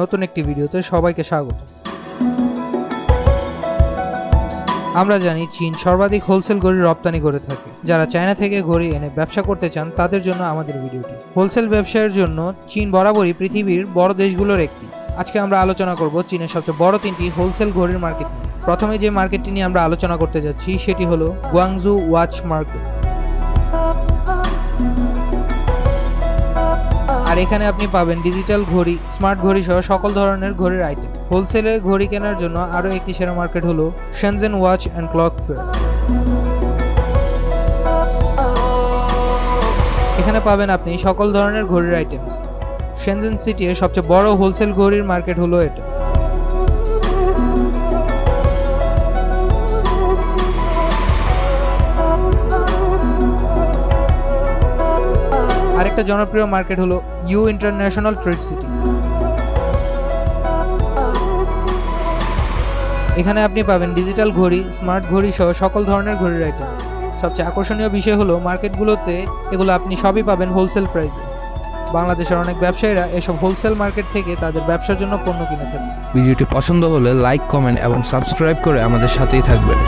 নতুন একটি ভিডিওতে সবাইকে স্বাগত। আমরা জানি চীন সর্বাধিক হোলসেল ঘড়ি রপ্তানি করে থাকে। যারা চায়না থেকে ঘড়ি এনে ব্যবসা করতে চান, তাদের জন্য আমাদের ভিডিওটি। হোলসেল ব্যবসায়ের জন্য চীন বরাবরই পৃথিবীর বড় দেশগুলোর একটি। আজকে আমরা আলোচনা করব চীনের সবচেয়ে বড় তিনটি হোলসেল ঘড়ির মার্কেট প্রথমে যে মার্কেটটি নিয়ে আমরা আলোচনা করতে যাচ্ছি, সেটি হলো গুয়াংজু ওয়াচ মার্কেট। আর এখানে আপনি পাবেন ডিজিটাল ঘড়ি স্মার্ট ঘড়ি সহ সকল ধরনের ঘড়ির আইটেম হোলসেলে ঘড়ি কেনার জন্য আরও একটি সেরা মার্কেট হলো Shenzhen watch and clock fair এখানে পাবেন আপনি সকল ধরনের ঘড়ির আইটেমস শেনজেন সিটির সবচেয়ে বড় হোলসেল ঘড়ির মার্কেট হলো এটা। আরেকটা জনপ্রিয় মার্কেট হলো ইউ ইন্টারন্যাশনাল ট্রেড সিটি এখানে আপনি পাবেন ডিজিটাল ঘড়ি স্মার্ট ঘড়ি সহ সকল ধরনের ঘড়ির আইটেম সবচেয়ে আকর্ষণীয় বিষয় হলো মার্কেটগুলোতে এগুলো আপনি সবই পাবেন হোলসেল প্রাইসে বাংলাদেশের অনেক ব্যবসায়ীরা এসব হোলসেল মার্কেট থেকে তাদের ব্যবসার জন্য পণ্য কিনে থাকেন ভিডিওটি পছন্দ হলে লাইক কমেন্ট এবং সাবস্ক্রাইব করে আমাদের সাথেই থাকবেন।